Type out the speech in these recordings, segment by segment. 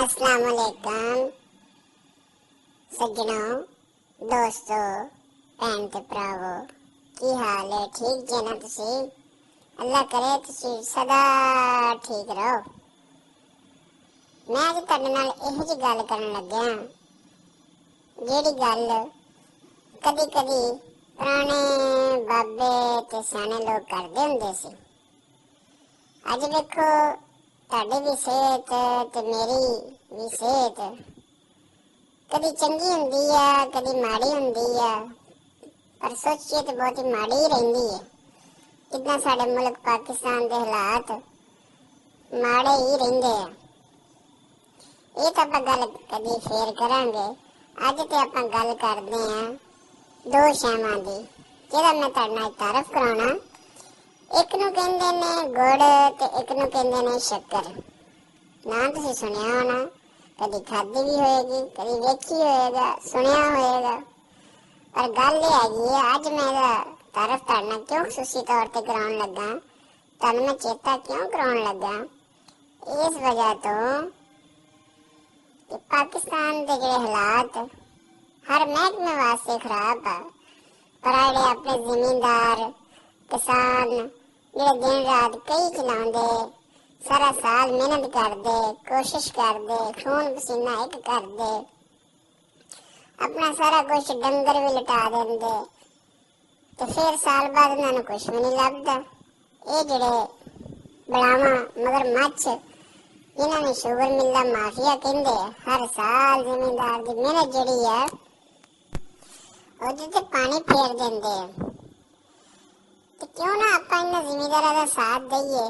ਅਸਲਾਮ ਅਲੈਕਮ ਸੱਜਣੋ ਦੋਸਤੋ ਭੈਣ ਤੇ ਭਰਾਵੋ ਕੀ ਹਾਲ ਹੈ ਠੀਕ ਜੇ ਨਾ ਤੁਸੀਂ ਅੱਲਾ ਕਰੇ ਤੁਸੀਂ ਸਦਾ ਠੀਕ ਰਹੋ ਮੈਂ ਅੱਜ ਤੁਹਾਡੇ ਨਾਲ ਇਹੋ ਜਿਹੀ ਗੱਲ ਕਰਨ ਲੱਗਿਆ ਜਿਹੜੀ ਗੱਲ ਕਦੀ ਕਦੀ ਪੁਰਾਣੇ ਬਾਬੇ ਤੇ ਸਿਆਣੇ ਲੋਕ ਕਰਦੇ ਹੁੰਦੇ ਸੀ ਅੱਜ ਵੇਖੋ ਤੁਹਾਡੀ ਵੀ ਸਿਹਤ ਤੇ ਮੇਰੀ ਵੀ ਸਿਹਤ ਕਦੀ ਚੰਗੀ ਹੁੰਦੀ ਆ, ਕਦੀ ਮਾੜੀ ਹੁੰਦੀ ਆ, ਪਰ ਸੋਚੀਏ ਤੇ ਬਹੁਤ ਹੀ ਮਾੜੀ ਹੀ ਰਹਿੰਦੀ ਹੈ। ਕਿੰਨਾ ਸਾਡੇ ਮੁਲਕ ਪਾਕਿਸਤਾਨ ਦੇ ਹਾਲਾਤ ਮਾੜੇ ਹੀ ਰਹਿੰਦੇ ਆ। ਇਹ ਤਾਂ ਆਪਾਂ ਗੱਲ ਕਦੀ ਫੇਰ ਕਰਾਂਗੇ। ਅੱਜ ਤੇ ਆਪਾਂ ਗੱਲ ਕਰਦੇ ਆ ਦੋ ਸ਼ਾਮਾਂ ਦੀ ਜਿਹਦਾ ਮੈਂ ਤੁਹਾਡੇ ਨਾਲ ਤਾਰਫ ਕਰਾਉਣਾ। ਇੱਕ ਨੂੰ ਕਹਿੰਦੇ ਨੇ ਗੁੜ ਤੇ ਇੱਕ ਨੂੰ ਕਹਿੰਦੇ ਨੇ ਸ਼ੱਕਰ। ਨਾਂ ਤੁਸੀਂ ਸੁਣਿਆ ਹੋਣਾ। ਕਦੀ ਖਾਧੀ ਵੀ ਹੋਏਗੀ, ਕਦੀ ਵੇਖੀ ਹੋਏਗਾ, ਸੁਣਿਆ ਹੋਏਗਾ। ਪਰ ਗੱਲ ਇਹ ਹੈਗੀ ਹੈ ਅੱਜ ਮੈਂ ਇਹਦਾ ਤਾਰਫ ਕਰਨਾ ਕਿਉਂ ਖੁਸ਼ੀ ਤੌਰ ਤੇ ਕਰਾਉਣ ਲੱਗਾ? ਤੁਹਾਨੂੰ ਮੈਂ ਚੇਤਾ ਕਿਉਂ ਕਰਾਉਣ ਲੱਗਾ? ਇਸ ਵਜ੍ਹਾ ਤੋਂ ਕਿ ਪਾਕਿਸਤਾਨ ਦੇ ਜਿਹੜੇ ਹਾਲਾਤ, ਹਰ ਮਹਿਕਮੇ ਵਾਸਤੇ ਖਰਾਬ ਆ। ਪਰ ਜਿਹੜੇ ਆਪਣੇ ਜ਼ਿਮੀਂਦਾਰ, ਕਿਸਾਨ ਜਿਹੜੇ ਦਿਨ ਰਾਤ ਕਈ ਚਲਾਉਂਦੇ, ਸਾਰਾ ਸਾਲ ਮਿਹਨਤ ਕਰਦੇ, ਕੋਸ਼ਿਸ਼ ਕਰਦੇ, ਖੂਨ ਪਸੀਨਾ ਇੱਕ ਕਰਦੇ। ਆਪਣਾ ਸਾਰਾ ਕੁਝ ਡੰਗਰ ਵੀ ਲਟਾ ਦਿੰਦੇ, ਤੇ ਫਿਰ ਸਾਲ ਬਾਅਦ ਉਹਨਾਂ ਨੂੰ ਕੁਝ ਵੀ ਨਹੀਂ ਲੱਭਦਾ। ਇਹ ਜਿਹੜੇ ਬਲਾਵਾ ਮਗਰ ਮੱਛ, ਇਹਨਾਂ ਨੇ ਸ਼ੂਗਰ ਮਿਲ ਮਾਫੀਆ ਕਹਿੰਦੇ ਹਰ ਸਾਲ ਜ਼ਿਮੀਂਦਾਰ ਦੀ ਮਿਹਨਤ ਜਿਹੜੀ ਆ, ਉਹਦੇ ਤੇ ਪਾਣੀ ਫੇਰ ਦਿੰਦੇ ਆ। ਤੇ ਕਿਉਂ ਨਾ ਇਹਨਾਂ ਜ਼ਿਮੀਂਦਾਰਾਂ ਦਾ ਸਾਥ ਦਈਏ,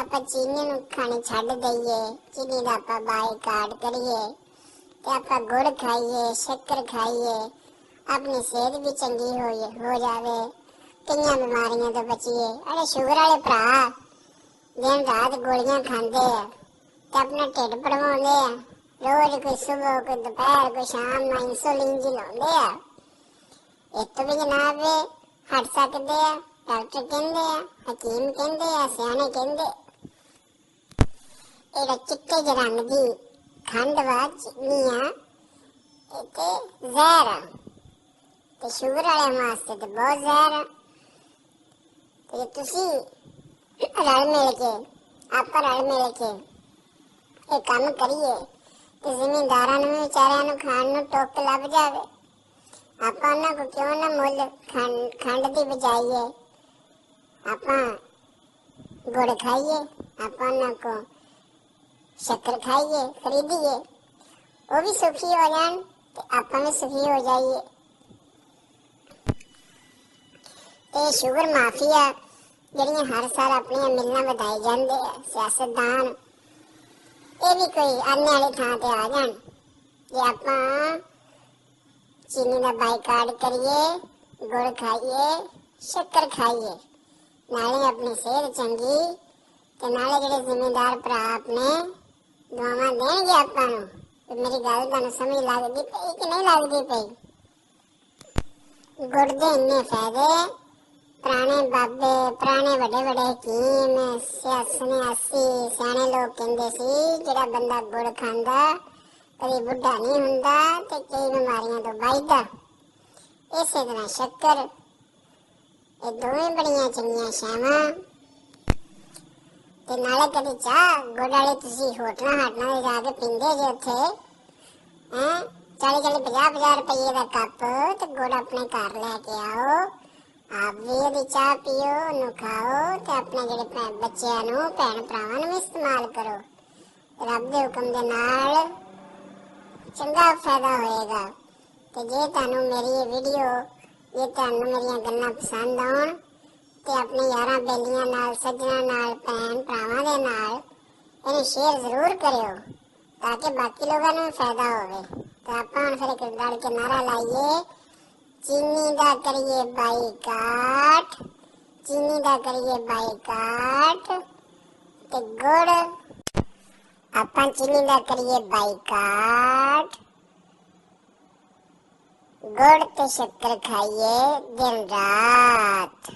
ਆਪਾਂ ਚੀਨੀ ਨੂੰ ਖਾਣੇ ਛੱਡ ਦਈਏ, ਚੀਨੀ ਦਾ ਆਪਾਂ ਬਾਈਕਾਟ ਕਰੀਏ ਤੇ ਆਪਾਂ ਗੁੜ ਖਾਈਏ, ਸ਼ੱਕਰ ਖਾਈਏ, ਆਪਣੀ ਸਿਹਤ ਵੀ ਚੰਗੀ ਹੋ ਹੋ ਜਾਵੇ, ਕਈਆਂ ਬਿਮਾਰੀਆਂ ਤੋਂ ਬਚੀਏ। ਅਰੇ ਸ਼ੂਗਰ ਵਾਲੇ ਭਰਾ, ਦਿਨ ਰਾਤ ਗੋਲੀਆਂ ਖਾਂਦੇ ਆ ਤੇ ਆਪਣਾ ਢਿੱਡ ਭਰਵਾਉਂਦੇ ਆ। ਰੋਜ਼ ਕੋਈ ਸਵੇਰ ਕੋਈ ਦੁਪਹਿਰ, ਕੋਈ ਸ਼ਾਮ ਨੂੰ ਇਨਸੂਲਿਨ ਜੀ ਲਾਉਂਦੇ ਆ। ਇਹ ਤੋਂ ਵੀ ਜਨਾਬ ਹਟ ਸਕਦੇ ਆ। ਡਾਕਟਰ ਕਹਿੰਦੇ ਆ ਹਕੀਮ ਕਹਿੰਦੇ ਆ ਸਿਆਣੇ ਕਹਿੰਦੇ ਇਹਦਾ ਚਿੱਟੇ ਜਿਹੇ ਰੰਗ ਦੀ ਖੰਡ ਵਾ ਚੀਨੀ ਆ ਤੇ ਜ਼ਹਿਰ ਆ ਤੇ ਸ਼ੂਗਰ ਵਾਲਿਆਂ ਵਾਸਤੇ ਤੇ ਬਹੁਤ ਜ਼ਹਿਰ ਆ ਤੇ ਤੁਸੀਂ ਰਲ ਮਿਲ ਕੇ ਆਪਾਂ ਰਲ ਮਿਲ ਕੇ ਇਹ ਕੰਮ ਕਰੀਏ ਤੇ ਜ਼ਿਮੀਂਦਾਰਾਂ ਨੂੰ ਵਿਚਾਰਿਆਂ ਨੂੰ ਖਾਣ ਨੂੰ ਟੋਕ ਲੱਭ ਜਾਵੇ ਆਪਾਂ ਉਹਨਾਂ ਕੋ ਕਿਉਂ ਨਾ ਮੁੱਲ ਖੰਡ ਦੀ ਬਜਾਈਏ ਆਪਾਂ ਗੁੜ ਖਾਈਏ ਆਪਾਂ ਉਹਨਾਂ ਕੋ ਸ਼ੱਕਰ ਖਾਈਏ ਖਰੀਦੀਏ ਉਹ ਵੀ ਸੁਖੀ ਹੋ ਜਾਣ ਤੇ ਆਪਾਂ ਵੀ ਸੁਖੀ ਹੋ ਜਾਈਏ ਤੇ ਸ਼ੂਗਰ ਮਾਫੀਆ ਜਿਹੜੀਆਂ ਹਰ ਸਾਲ ਆਪਣੀਆਂ ਮਿਲਣਾ ਵਧਾਈ ਜਾਂਦੇ ਆ, ਸਿਆਸਤਦਾਨ, ਇਹ ਵੀ ਕੋਈ ਆਨੇ ਵਾਲੀ ਥਾਂ ਤੇ ਆ ਜਾਣ। ਜੇ ਆਪਾਂ ਚੀਨੀ ਦਾ ਬਾਈਕਾਟ ਕਰੀਏ, ਗੁੜ ਖਾਈਏ, ਸ਼ੱਕਰ ਖਾਈਏ। ਨਾਲੇ ਆਪਣੀ ਸਿਹਤ ਚੰਗੀ, ਤੇ ਨਾਲੇ ਜਿਹੜੇ ਜ਼ਿਮੀਂਦਾਰ ਭਰਾ ਆਪਣੇ, ਦੁਆਵਾਂ ਦੇਣਗੇ ਆਪਾਂ ਨੂੰ, ਤੇ ਮੇਰੀ ਗੱਲ ਤੁਹਾਨੂੰ ਸਮਝ ਲੱਗਦੀ ਪਈ ਕਿ ਨਹੀਂ ਲੱਗਦੀ ਪਈ? ਗੁੜ ਇੰਨੇ ਫਾਇਦੇ, ਪੁਰਾਣੇ ਬਾਬੇ, ਪੁਰਾਣੇ ਵੱਡੇ ਵੱਡੇ ਹਕੀਮ ਸਿਆਸਨੇ ਸਿਆਣੇ ਲੋਕ ਕਹਿੰਦੇ ਸੀ, ਜਿਹੜਾ ਬੰਦਾ ਗੁੜ ਖਾਂਦਾ, ਕਦੇ ਬੁੱਢਾ ਨਹੀਂ ਹੁੰਦਾ ਤੇ ਕਈ ਬਿਮਾਰੀਆਂ ਤੋਂ ਬਚਦਾ ਇਸੇ ਤਰ੍ਹਾਂ ਸ਼ੱਕਰ ਇਹ ਦੋਵੇਂ ਬੜੀਆਂ ਚੰਗੀਆਂ ਸ਼ਾਵਾਂ ਤੇ ਨਾਲੇ ਕਦੀ ਚਾਹ, ਗੁੜ ਵਾਲੀ ਤੁਸੀਂ ਹੋਟਲਾਂ ਹਾਟਲਾਂ ਦੇ ਜਾ ਕੇ ਪੀਂਦੇ ਜੇ ਉੱਥੇ, ਹੈ? 40 40 50 50 ਰੁਪਏ ਦਾ ਕੱਪ, ਤੇ ਗੁੜ ਆਪਣੇ ਘਰ ਲੈ ਕੇ ਆਓ। ਆਪ ਵੀ ਉਹਦੀ ਚਾਹ ਪੀਓ, ਉਹਨੂੰ ਖਾਓ, ਤੇ ਆਪਣੇ ਜਿਹੜੇ ਬੱਚਿਆਂ ਨੂੰ ਭੈਣ ਭਰਾਵਾਂ ਨੂੰ ਇਸਤੇਮਾਲ ਕਰੋ। ਰੱਬ ਦੇ ਹੁਕਮ ਦੇ ਨਾਲ ਚੰਗਾ ਫਾਇਦਾ ਹੋਏਗਾ। ਤੇ ਜੇ ਤੁਹਾਨੂੰ ਮੇਰੀ ਇਹ ਵੀਡੀਓ ਜੇ ਤੁਹਾਨੂੰ ਮੇਰੀਆਂ ਗੱਲਾਂ ਪਸੰਦ ਆਉਣ ਤੇ ਆਪਣੇ ਯਾਰਾਂ ਬੇਲੀਆਂ ਨਾਲ, ਸੱਜਣਾ ਨਾਲ, ਭੈਣ ਭਰਾਵਾਂ ਦੇ ਨਾਲ ਇਹਨੂੰ ਸ਼ੇਅਰ ਜ਼ਰੂਰ ਕਰਿਓ ਤਾਂ ਕਿ ਬਾਕੀ ਲੋਕਾਂ ਨੂੰ ਫਾਇਦਾ ਹੋਵੇ। ਤੇ ਆਪਾਂ ਹੁਣ ਫਿਰ ਇੱਕ ਕੇ ਨਾਰਾ ਲਾਈਏ। ਚੀਨੀ ਦਾ ਕਰੀਏ ਬਾਈਕਾਟ, ਚੀਨੀ ਦਾ ਕਰੀਏ ਬਾਈਕਾਟ ਤੇ ਗੁੜ। ਆਪਾਂ ਚੀਨੀ ਦਾ ਕਰੀਏ ਬਾਈਕਾਟ। ਗੁੜ ਤੇ ਸ਼ੱਕਰ ਖਾਈਏ ਦਿਨ ਰਾਤ